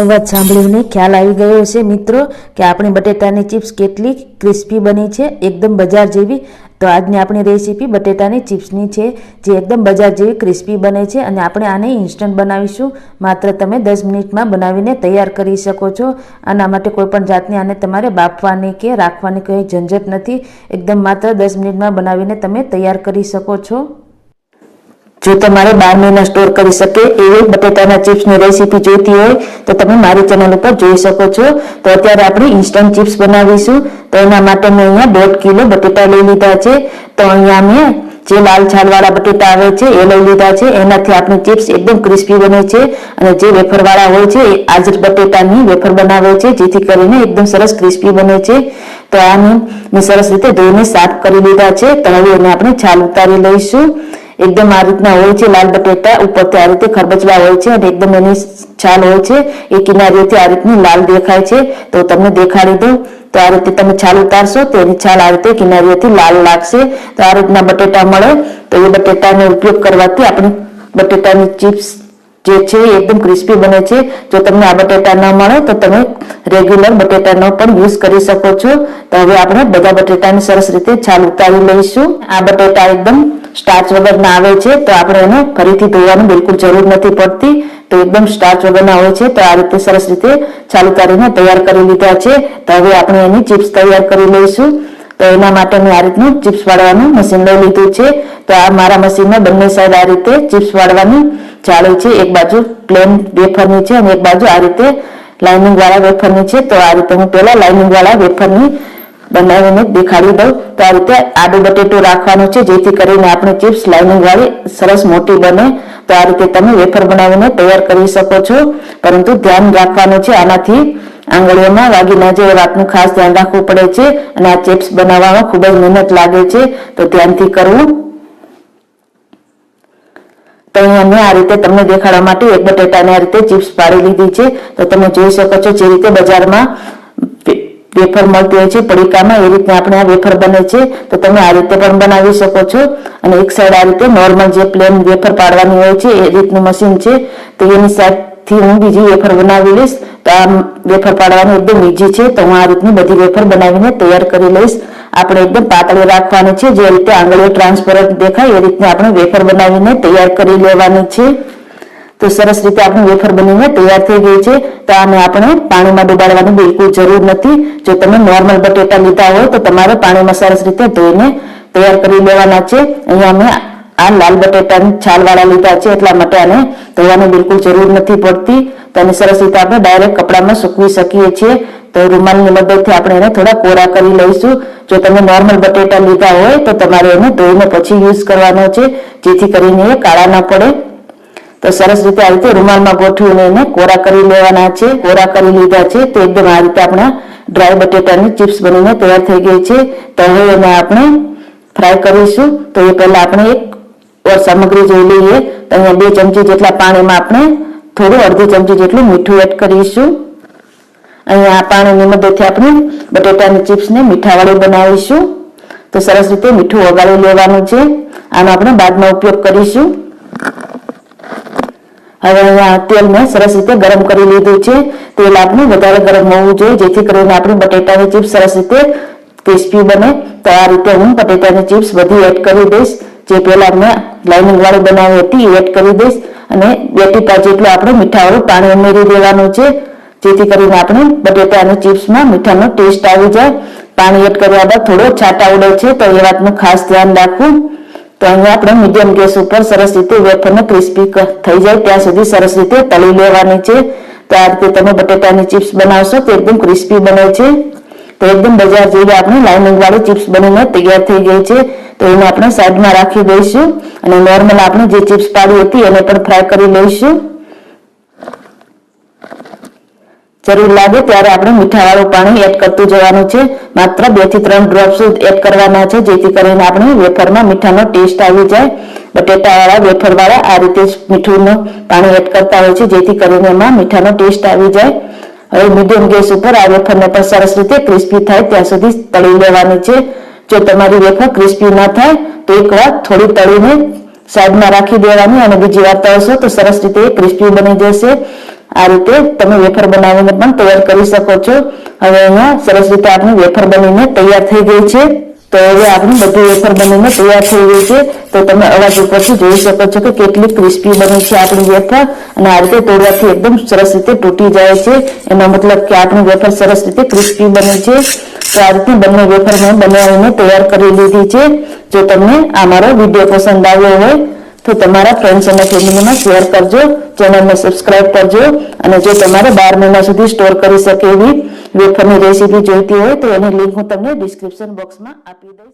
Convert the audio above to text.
અવાજ સાંભળીને ખ્યાલ આવી ગયો હશે મિત્રો કે આપણી બટેટાની ચિપ્સ કેટલી ક્રિસ્પી બની છે, એકદમ બજાર જેવી. તો આજની આપણી રેસીપી બટેટાની ચિપ્સની છે, જે એકદમ બજાર જેવી ક્રિસ્પી બને છે અને આપણે આને ઇન્સ્ટન્ટ બનાવીશું. માત્ર તમે દસ મિનિટમાં બનાવીને તૈયાર કરી શકો છો. આના માટે કોઈપણ જાતની આને તમારે બાફવાની કે રાખવાની કંઈ ઝંઝટ નથી. એકદમ માત્ર દસ મિનિટમાં બનાવીને તમે તૈયાર કરી શકો છો. જો તમારે બાર મહિના સ્ટોર કરી શકે એવી બટેટાના ચિપ્સની રેસીપી જોઈતી હોય, તો તમે મારી ચેનલ ઉપર જોઈ શકો છો. તો અત્યારે આપણે ઇન્સ્ટન્ટ ચિપ્સ બનાવીશું. તો એના માટે મેં અહીંયા દોઢ કિલો બટેટા લઈ લીધા છે. તો અહીંયા મેં જે લાલ છાલવાળા બટેટા આવે છે એ લઈ લીધા છે. એનાથી આપણી ચિપ્સ એકદમ ક્રિસ્પી બને છે અને જે વેફરવાળા હોય છે એ આજ બટેટાની વેફર બનાવે છે, જેથી કરીને એકદમ સરસ ક્રિસ્પી બને છે. તો આને મેં સરસ રીતે ધોઈને સાફ કરી લીધા છે. તો હવે એને આપણે છાલ ઉતારી લઈશું. એકદમ આ રીતના હોય છે, લાલ બટેટા ઉપરથી આ રીતે ખરબચડા હોય છે અને એકદમ એની છાલ હોય છે, એ કિનારીઓથી આ રીતની લાલ દેખાય છે. તો તમને દેખાડી દઉં. તો આ રીતે તમે છાલ ઉતારશો તો એની છાલ આ રીતે કિનારીઓથી લાલ લાગશે. તો આ રીતના બટેટા મળે. તો એ બટેટાનો ઉપયોગ કરવાથી આપણી બટેટાની ચિપ્સ જે છે એ એકદમ ક્રિસ્પી બને છે. જો તમને આ બટેટા ન મળે તો તમે રેગ્યુલર બટેટાનો પણ યુઝ કરી શકો છો. તો હવે આપણે બધા બટેટાની સરસ રીતે છાલ ઉતારી લઈશું. આ બટેટા એકદમ સ્ટાર્ચ વગરના આવે છે, તો આપણે એને ફરીથી ધોવાની બિલકુલ જરૂર નથી પડતી. તો એકદમ સ્ટાર્ચ વગરના હોય છે, તો આ રીતે સરસ રીતે ચાલુ કરીને તૈયાર કરી લીધા છે. તો હવે આપણે એની ચિપ્સ તૈયાર કરી લઈશું. તો એના માટે મેં આ રીતનું ચિપ્સ વાળવાનું મશીન લઈ લીધું છે. તો આ મારા મશીનમાં બંને સાઈડ આ રીતે ચિપ્સ વાળવાની ચાલે છે. એક બાજુ પ્લેન વેફરની છે અને એક બાજુ આ રીતે લાઇનિંગ વાળા વેફરની છે. તો આ રીતે હું પહેલા લાઇનિંગ વાળા વેફરની બનાવીને દેખાડી દઉં તો આ રીતે આડું બટેટો રાખવાનું છે, જેથી કરીને આપણે ચિપ્સ લાઇનિંગ વાળી સરસ મોટી બને. તો આ રીતે તમે વેફર બનાવીને તૈયાર કરી શકો છો. પરંતુ ધ્યાન રાખવાનું છે આનાથી. આંગળીઓમાં વાગી ના જાય એ વાતનું ખાસ ધ્યાન રાખવું પડે છે અને આ ચિપ્સ બનાવવામાં ખૂબ જ મહેનત લાગે છે. તો ધ્યાનથી કરવું. તો અહીંયા મેં આ રીતે તમને દેખાડવા માટે એક બટેટાને આ રીતે ચિપ્સ પાડી લીધી છે. તો તમે જોઈ શકો છો જે રીતે બજારમાં વેફર મળતી હોય છે, પડીકામાં એ રીતે આપણે આ વેફર બને છે, તો તમે આ રીતે પણ બનાવી શકો છો. અને એક સાઈડ આ રીતે નોર્મલ જે પ્લેન વેફર પાડવાની હોય છે, એ રીતનું મશીન છે, તો એની સાઈડથી હું બીજી વેફર બનાવી લઈશ. તો આ વેફર પાડવાની એકદમ ઈઝી છે, તો હું આ રીતની બધી વેફર બનાવીને તૈયાર કરી લઈશ. આપણે એકદમ પાતળી રાખવાની છે, જે રીતે આંગળીઓ ટ્રાન્સપરન્ટ દેખાય, એ રીતે આપણે વેફર બનાવીને તૈયાર કરી લેવાની છે. તો સરસ રીતે આપણું વેફર બનીને તૈયાર થઈ ગઈ છે. તો આને આપણે પાણીમાં ડુબાડવાની બિલકુલ જરૂર નથી. જો તમે નોર્મલ બટેટા લીધા હોય તો તમારે પાણીમાં સરસ રીતે ધોઈને તૈયાર કરી લેવાના છે. અહીંયા અમે આ લાલ બટેટાની છાલવાળા લીધા છે એટલા માટે આને ધોવાની બિલકુલ જરૂર નથી પડતી. તો આને સરસ રીતે આપણે ડાયરેક્ટ કપડામાં સૂકવી શકીએ છીએ. તો રૂમાલની મદદથી આપણે એને થોડા કોરા કરી લઈશું. જો તમે નોર્મલ બટેટા લીધા હોય તો તમારે એને ધોઈને પછી યુઝ કરવાનો છે. જેથી કરીને એ કાળા ના પડે. તો સરસ રીતે આ રીતે રૂમાલમાં ગોઠવીને એને કોરા કરી લેવાના છે. કોરા કરી લીધા છે. તો એકદમ આ રીતે આપણા ડ્રાય બટેટાની ચિપ્સ બનીને તૈયાર થઈ ગઈ છે. તો હવે એને આપણે ફ્રાય કરીશું. તો એ પહેલા આપણે એક ઓર સામગ્રી જોઈ લઈએ. તો અહીંયા બે ચમચી જેટલા પાણીમાં આપણે થોડું અડધી ચમચી જેટલું મીઠું એડ કરીશું. અહીંયા આ પાણીની મદદથી આપણે બટેટાની ચિપ્સને મીઠાવાળી બનાવીશું. તો સરસ રીતે મીઠું ઓગાળી લેવાનું છે. આનો આપણે બાદમાં ઉપયોગ કરીશું. હવે અહીંયા તેલ મેં સરસ રીતે ગરમ કરી લીધું છે. તેલ આપણે વધારે ગરમ હોવું જોઈએ, જેથી કરીને આપણી બટેટાની ચિપ્સ સરસ રીતે ક્રિસ્પી બને. તો આ રીતે હું બટેટાની ચિપ્સ બધી એડ કરી દઈશ. જે પહેલા મેં લાઇનિંગ વાળી બનાવી હતી એડ કરી દઈશ. અને બે ટીપા જેટલું આપણે મીઠાવાળું પાણી ઉમેરી દેવાનું છે, જેથી કરીને આપણે બટેટાની ચિપ્સમાં મીઠાનો ટેસ્ટ આવી જાય. પાણી એડ કર્યા બાદ થોડો છાંટા ઉડે છે, તો એ વાતનું ખાસ ધ્યાન રાખવું. તો અહીંયા આપણે મીડિયમ ગેસ ઉપર સરસ રીતે વેફરને ક્રિસ્પી થઈ જાય. ત્યાં સુધી સરસ રીતે તળી લેવાની છે. તો રીતે તમે બટેટાની ચિપ્સ બનાવશો તો એકદમ ક્રિસ્પી બને છે. તો એકદમ બજાર જેવી આપણે લાઇનિંગ વાળી ચિપ્સ બનીને તૈયાર થઈ ગઈ છે. તો એને આપણે સાઈડમાં રાખી દઈશું અને નોર્મલ આપણે જે ચિપ્સ પાડી હતી એને પણ ફ્રાય કરી લઈશું. જરૂર લાગે ત્યારે આપણે મીઠાવાળું પાણી એડ કરતું જવાનું છે. માત્ર બેથી ત્રણ ડ્રોપ્સ એડ કરવાના છે, જેથી કરીને આપણે વેફરમાં મીઠાનો ટેસ્ટ આવી જાય. બટેટાવાળા, વેફરવાળા આ રીતે મીઠુંનું પાણી એડ કરતા હોય છે, જેથી કરીને એમાં મીઠાનો ટેસ્ટ આવી જાય. હવે મીડિયમ ગેસ ઉપર આ વેફરને પણ સરસ રીતે ક્રિસ્પી થાય, ત્યાં સુધી તળી લેવાની છે. જો તમારી વેફર ક્રિસ્પી ન થાય, તો એક વાર થોડી તળીને સાઈડમાં રાખી દેવાની અને બીજી વાર તળશો તો સરસ રીતે ક્રિસ્પી બની જશે. આ રીતે તમે વેફર બનાવીને પણ તૈયાર કરી શકો છો. હવે અહીંયા સરસ રીતે આપણી વેફર બનીને તૈયાર થઈ ગઈ છે. તો હવે આપણી બધી વેફર બનીને તૈયાર થઈ ગઈ છે. તો તમે અવાજ ઉપરથી જોઈ શકો છો કે કેટલી ક્રિસ્પી બની છે આપણી વેફર અને આ રીતે તોડવાથી એકદમ સરસ રીતે તૂટી જાય છે. એનો મતલબ કે આપણી વેફર સરસ રીતે ક્રિસ્પી બની છે. તો આ રીતે બંને વેફર મેં બનાવીને તૈયાર કરી લીધી છે. જો તમને આ મારો વીડિયો પસંદ આવ્યો હોય તો તમારા ફ્રેન્ડ્સ અને ફેમિલીમાં શેર કરજો ચેનલને સબસ્ક્રાઇબ કરજો અને જો તમારે બાર મહિના સુધી સ્ટોર કરી શકે એવી વેફરની રેસીપી જોઈતી હોય તો એની લિંક હું તમને ડિસ્ક્રિપ્શન બોક્સમાં આપી દઈશ